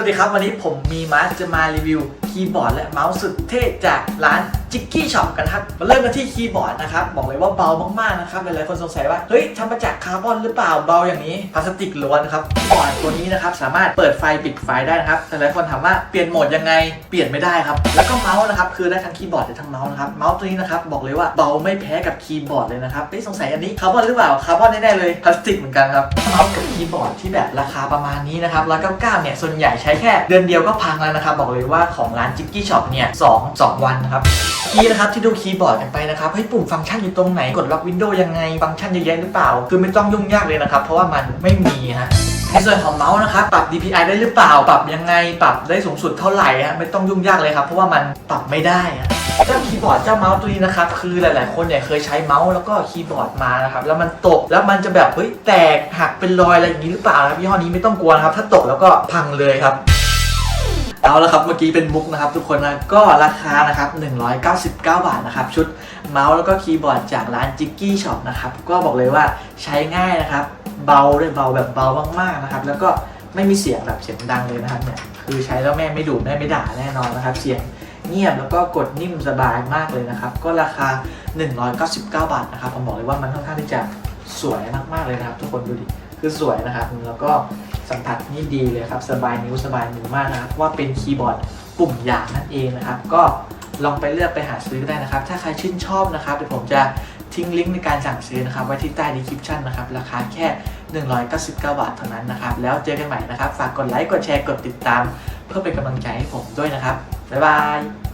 สวัสดีครับ วันนี้ผมมีมาจะมารีวิว คีย์บอร์ดและเมาส์สุดเท่จากร้านจิกกี้ช็อปกันครับมาเริ่มกันที่คีย์บอร์ดนะครับ บอกเลยว่าเบามากๆนะครับ หลายๆคนสงสัยว่า เฮ้ยทำมาจากคาร์บอนหรือเปล่า เบาอย่างนี้ พลาสติกล้วนครับ บอร์ดตัวนี้นะครับ สามารถเปิดไฟปิดไฟได้นะครับแต่หลายคนถามว่าเปลี่ยนโหมดยังไง เปลี่ยนไม่ได้ครับ แล้วก็เมาส์นะครับ คือได้ทั้งคีย์บอร์ดและทั้งเมาส์นะครับ เมาส์ตัวนี้นะครับ บอกเลยว่าเบาไม่แพ้กับคีย์บอร์ดเลยนะครับไม่สงสัยอันนี้คาร์บอนหรือเปล่า คาร์บอนแน่ๆเลย พลาสติกเหมือนกันครับ เมาส์กับคีย์บอร์ดที่แบบราคาประมาณนี้นะครับร้อยเก้าเก้าเนี่ย ส่วนใหญ่ใช้แค่เดือนเดียวก็พังแล้วนะครับ บอกเลยว่าของร้านจิกกี้ช็อปเนี่ยสองสองวันนะครับคีย์นะครับที่ดูคีย์บอร์ดกันไปนะครับเฮ้ยปุ่มฟังก์ชันอยู่ตรงไหนกดล็อกวินโดว์ยังไงฟังก์ชันเยอะแยะหรือเปล่า คือไม่ต้องยุ่งยากเลยนะครับ เพราะว่ามันไม่มีฮะในส่วนของเมาส์นะครับปรับ DPI ได้หรือเปล่า ปรับยังไงปรับได้สูงสุดเท่าไหร่ฮะไม่ต้องยุ่งยากเลยครับ เพราะว่ามันปรับไม่ได้ฮะเจ้าคีย์บอร์ดเจ้าเมาส์ตัวนี้นะครับคือหลาย ๆ คนเนี่ยเคยใช้เมาส์แล้วก็คีย์บอร์ดมานะครับแล้วมันตกแล้วมันจะแบบเฮ้ยแตกหักเป็นรอยอะไรอย่างนี้หรือเปล่าครับยี่ห้อนี้ไม่ต้องกลัวนะครับถ้าตกแล้วก็พังเลยครับ เอาละครับเมื่อกี้เป็นมุกนะครับทุกคนนะก็ราคานะครับ199 บาทนะครับชุดเมาส์แล้วก็คีย์บอร์ดจากร้านจิกกี้ช็อปนะครับก็บอกเลยว่าใช้ง่ายนะครับเบาด้วยเบาแบบเบามากๆนะครับแล้วก็ไม่มีเสียงแบบเสียงดังเลยนะครับเนี่ยคือใช้แล้วแม่ไม่ดุแม่ไม่ด่าแน่นอนนะครับ เสียงเงียบแล้วก็กดนิ่มสบายมากเลยนะครับ ก็ราคา 199 บาทนะครับผมบอกเลยว่ามันค่อนข้างที่จะ สวยมากๆเลยนะครับ ทุกคนดูดิคือสวยนะครับแล้วก็สัมผัสนี่ดีเลยครับ สบายนิ้วสบายมือมากนะครับว่าเป็นคีย์บอร์ดปุ่มหยางนั่นเองนะครับ ก็ลองไปเลือกไปหาซื้อได้นะครับ ถ้าใครชื่นชอบนะครับเดี๋ยวผมจะทิ้งลิงก์ในการสั่งซื้อนะครับ ไว้ที่ใต้ดีคริปชันนะครับ ราคาแค่ 199 บาทเท่านั้นนะครับ แล้วเจอกันใหม่นะครับ ฝากกดไลค์กดแชร์กดติดตาม เพื่อเป็นกำลังใจให้ผมด้วยนะครับบ๊ายบาย